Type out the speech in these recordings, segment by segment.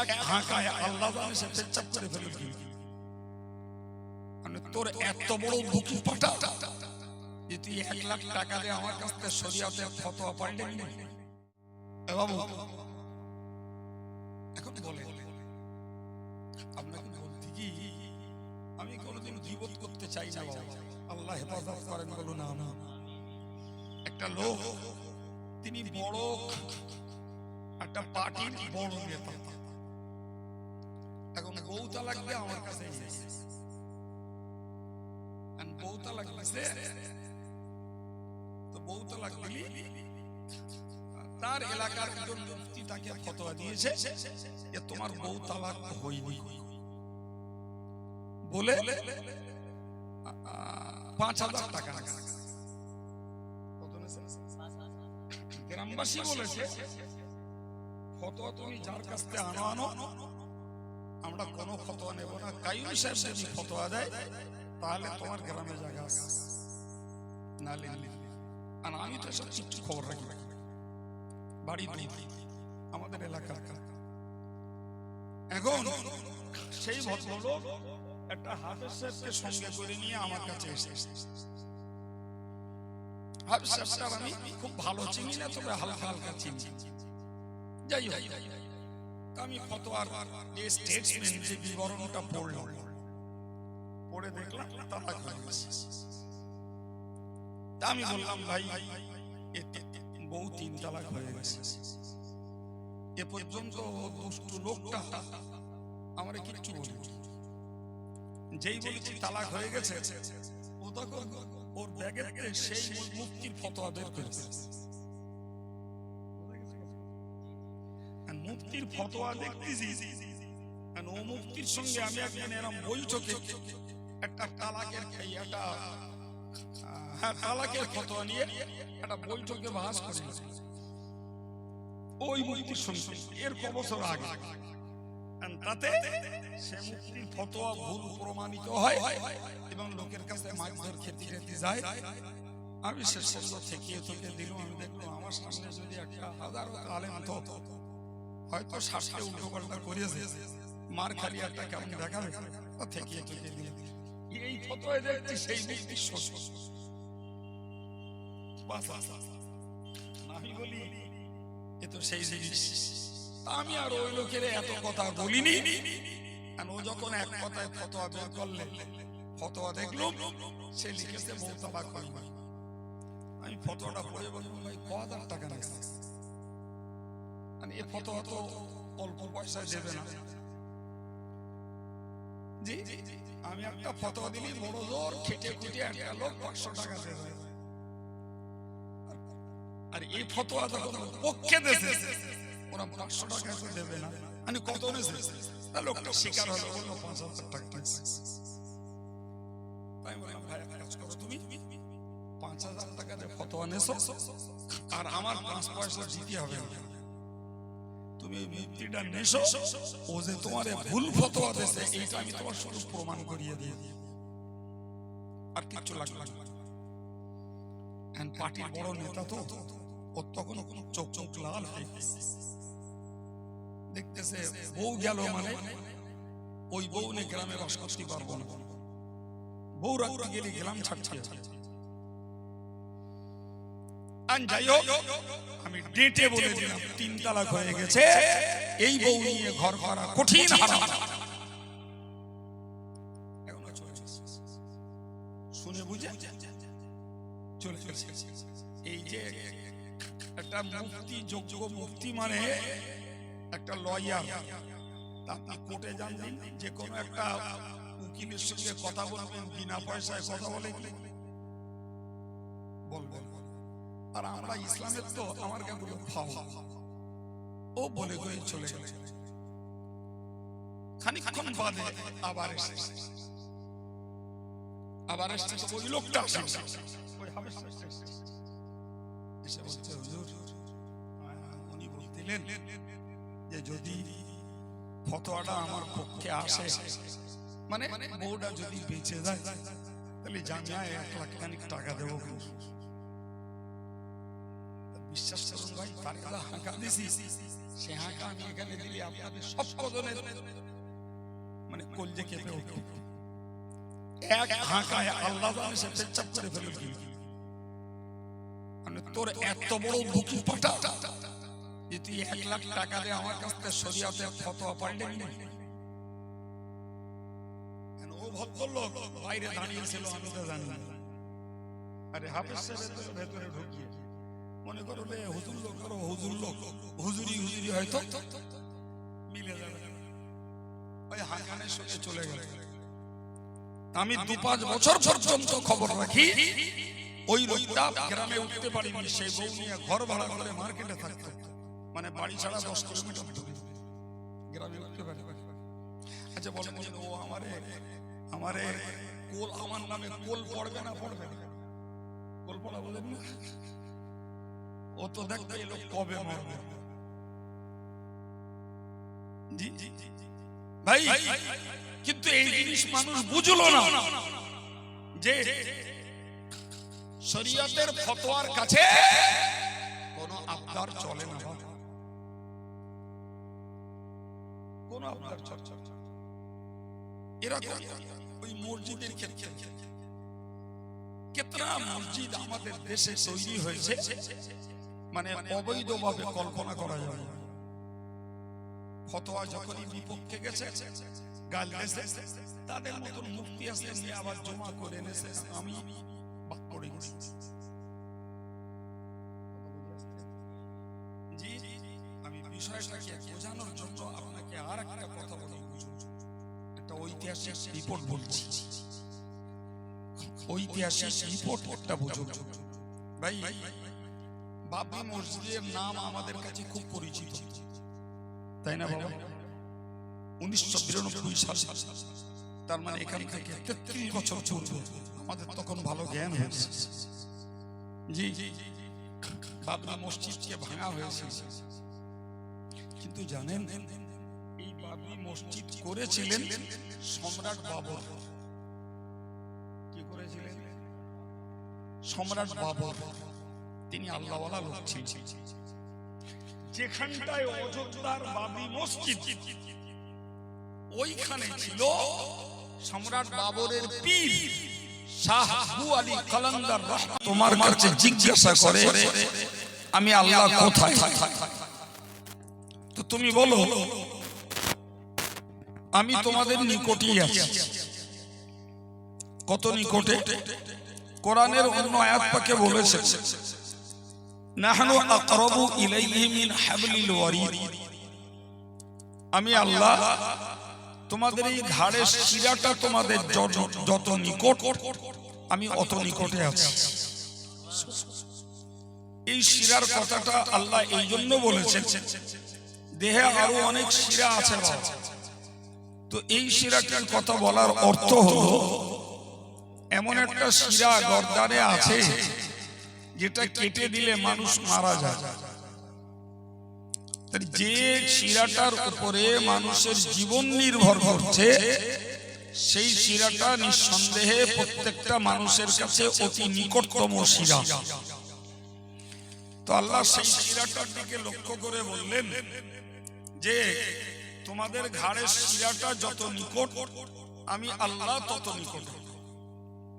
এক হাঁকায় আল্লাহ জানে সে পেচ্ছাপ করে ফেলে মানে তোর এত বড় বুকি পাটা যে তুই এক লাখ টাকা দিয়ে আমার কাছ থেকে শরিয়াতে ফতোয়া এ বাবু, এখন বলে, আপনাকে বলতে কি আমি কোনোদিন জীবত করতে চাই না আল্লাহ হেফাজত করেন বলুন না একটা লোক, তিনি বড় একটা পার্টির বড় নেতা। এখন বউ তালাক দিয়ে আমার কাছে এসেছে। আর বউ তালাক দিছে তো বউ তালাক তার এলাকার একজন মুফতি তাকে ফতোয়া দিয়েছে যে, তোমার বউ তালাক হয়নি বলে, পাঁচ হাজার টাকা? গ্রামবাসী বলেছে, ফতোয়া তুমি যার কাছ থেকে আনো আনো আমরা কোনো ফতোয়া নেব না। কাইম সাহেব যদি ফতোয়া দেয়, তাহলে তোমার গ্রামে জায়গা আছে। নালে আর আমি তো সব কিছু খবর রাখি। বাড়ি বাড়ি। আমাদের এলাকার। এখন সেই ভদ্রলোক একটা হাফেজ সাহেবকে সঙ্গে করে নিয়ে আমার কাছে এসেছে। হাফেজ সাহেবটা আমি খুব ভালো চিনি না, তবে হালকা হালকা চিনি। যাই হোক। আমি ফতোয়ার যে স্টেটসমেন্ট যে বিবরণটা পড়লাম পড়ে দেখলাম তা আমি বললাম, ভাই তিন তালাক হয়ে গেছে। এ পর্যন্ত দুষ্টু লোকটা আমার কিচ্ছু বলি যেই বলেছি তালাক হয়ে গেছে, ও তখন ওর ব্যাগে সেই মুক্তির ফতোয়া বের করেছে। মুক্তির ফতোয়া দেখতেছি। আর মুক্তির সঙ্গে আমি একদিন এরম বৈঠকে একটা তালাকের একটা হ্যাঁ তালাকের ফতোয়া নিয়ে একটা বৈঠকে ভাস করে। ওই মুক্তির সঙ্গে, এর ক বছর আগে। তাতে সে মুক্তির ফতোয়া ভুল প্রমাণিত হয় এবং লোকের কাছে মাছ খেতে খেতে যায়। আমি শেষ পর্যন্ত থেকে থেকে দিলাম, আমি দেখলাম আমার সামনে যদি একটা হাজার আলেম হতো হয়তো শ্বাসকে উল্টো পাল্টা করেছে মার খালি একটা কেমন দেখাবে থেকে এই ফতোয় দেখছি সেই বাস। আমি বলি, এ তো সেই জিনিস। আমি আর ওই লোকের এত কথা বলিনি। ও যখন এক কথায় ফতোয়া বের করলে, ফতোয়া দেখল, সে লিখেছে তালাক আমি ফতোয়াটা পড়ে বললাম ভাই, ক হাজার টাকা ফতোয়া তো অল্প পয়সায় দেবে না। জি আমি একটা ফতোয়া দিলি বড় জোর খেটে খুটে একটা লোক পাঁচশো টাকা দেবে আর এই ফতোয়া যখন পক্ষে দেশে। ওরা পাঁচশো টাকা তো দেবে না। আমি কত নেছে লোকটা শিকার হলো বলল পাঁচ হাজার টাকা তাই বললাম ভাই কাজ করো তুমি। পাঁচ হাজার টাকা দিয়ে ফতোয়া নেছো। আর আমার পাঁচ পয়সা দিতে হবে না। তুমি ও যে তোমার ভুল ফতোয়া দেছে এইটা আমি তোমার শুধু প্রমাণ করিয়ে দিয়ে আর না। এখন পার্টির বড় নেতা তো তখন চোখ চোখ লাল হয়ে দেখতেছে বউ গেল মানে ওই বউ নিয়ে গ্রামে বাস করতে পারব না। বউ রাখতে গেলে গ্রাম ছাড়ছে আর যাই হোক, আমি ডেটে বলে দিলাম, তিন তালাক হয়ে গেছে। এই বউ নিয়ে ঘর করা কঠিন। শুনে বুঝে? চলে চলেছে। এই যে একটা মুক্তি, যোগ্য মুক্তি মানে একটা লয়ার। আপনি কোর্টে যান যে কোনো একটা উকিলের সঙ্গে কথা বলবেন, বিনা পয়সায় কথা বলে কি? বলবেন। আর আমরা ইসলামের তো আমার ফাও ও বলে গিয়ে চলে গেল। খানিকক্ষণ বাদে আবার এসেছে। আবার এসছে ওই লোকটা। আসে এসে বলছে হুজুর উনি বলছিলেন যে যদি ফতোয়াটা আমার পক্ষে আসে মানে বউটা যদি বেঁচে যায় তাহলে জামিয়ায় এক লাখ খানিক টাকা দেবো। বিশ্বাস করুন ভাই হাঁকা দিছি। সে হাঁকা আমি এখানে দিলে আপনাদের সব মানে কেঁপে উঠবে এক হাঁকায় আল্লাহ সে পেচ্ছাপ করে ফেলবে কি মানে তোর এত বড় বুকি পাটা যে তুই এক লাখ টাকা দিয়ে আমার কাছ থেকে শরিয়াতের ফতোয়া নিবি ও ভদ্রলোক বাইরে দাঁড়িয়েছিল আমি তো জানি আরে হাফেজ সাহেবের ভেতরে ঢুকিয়ে। মনে করো রে হুজুর লোক করো হুজুর লোক। হুজুরি হুজুরি হয়তো মিলে যাবে। ওই হাঁকানের সঙ্গে চলে গেল। আমি দু পাঁচ বছর পর্যন্ত খবর রাখি ওই লোকটা গ্রামে উঠতে পারিনি সেই বউ নিয়ে ঘর ভাড়া করে মার্কেটে থাকতো। মানে বাড়ি ছাড়া দশ কিলোমিটার দূরে। গ্রামে উঠতে পারি আচ্ছা বলেন যে ও আমারে আমারে কোল আমার নামে কোল পড়বে না পড়বে না? কোল পড়া বলেন না? ও তো দেখবে এই লোক কবে মরবে। ভাই, কিন্তু এই জিনিস মানুষ বুঝলো না যে শরীয়তের ফতোয়ার কাছে কোনো আবদার চলে না। কোনো আবদার না। এরকম ওই মসজিদের ক্ষেত্রে কেতনা মসজিদ আমাদের দেশে তৈরি হয়েছে মানে অবৈধভাবে কল্পনা করা যাবে ফতোয়া যখনই বিপক্ষে গেছে, গাল গেছে তাদের মতন মুক্তি আসলে আবার জমা করে এনেছে আমি পড়ে গেছি। আমি বিষয়টাকে বোঝানোর জন্য আপনাকে আর একটা কথা বলি। একটা ঐতিহাসিক রিপোর্ট বলছি। ঐতিহাসিক রিপোর্ট একটা ভাই বাবরি মসজিদের নাম আমাদের কাছে খুব পরিচিত। তাই না বাবা? উনিশশো বিরানব্বই সাল, তার মানে এখান থেকে তেত্রিশ বছর পূর্বে আমাদের তখন ভালো জ্ঞান হয়েছে। জি জি বাবরি ভাঙা হয়েছে। কিন্তু জানেন, এই বাবরি মসজিদ করেছিলেন সম্রাট বাবর। কি করেছিলেন? সম্রাট বাবর। তিনি আল্লাহওয়ালা লোক ছিলেন। যেখানটায় অযোধ্যার বাবরি মসজিদ ওইখানে ছিল সম্রাট বাবরের পীর শাহ আলী কলন্দর তোমার কাছে জিজ্ঞাসা করে আমি আল্লাহ কোথায়? তো তুমি বলো আমি তোমাদের নিকটেই আছি। কত নিকটে? কোরআনের অন্য আয়াত পাকে বলেছে। নাহনু আকরাবু ইলাইহি মিন আমি আল্লাহ, তোমাদের এই ঘাড়ের শিরাটা তোমাদের যত- নিকট, আমি অত নিকটে আছি। এই শিরার কথাটা আল্লাহ এই জন্য বলেছেন, দেহে আরও অনেক শিরা আছে তো এই শিরাটার কথা বলার অর্থ হলো, এমন একটা শিরা গর্দানে আছে যেটা কেটে দিলে মানুষ মারা যায়। যে শিরাটার উপরে মানুষের জীবন নির্ভর করছে সেই শিরাটা নিঃসন্দেহে প্রত্যেকটা মানুষের কাছে অতি নিকটতম শিরা। তো আল্লাহ সেই শিরাটার দিকে লক্ষ্য করে বললেন যে তোমাদের ঘাড়ের শিরাটা যত নিকট আমি আল্লাহ তত নিকট।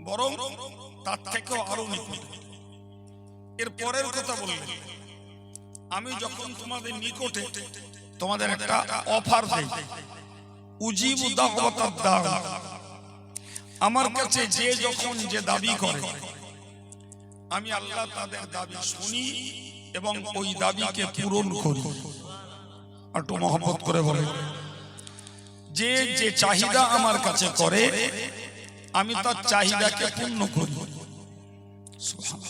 বরং তার থেকেও আরও নিকট। এর পরের কথা বললেন আমি যখন তোমাদের নিকটে তোমাদের একটা অফার দেই, উজিবু দাওয়াতাদ দাও আমার কাছে যে যখন যে দাবি করে, আমি আল্লাহ তাদের দাবি শুনি এবং ওই দাবিকে পূরণ করি। একটু মহব্বত করে বলে। যে যে চাহিদা আমার কাছে করে, আমি তার চাহিদাকে পূর্ণ করি। সুবহানাল্লাহ।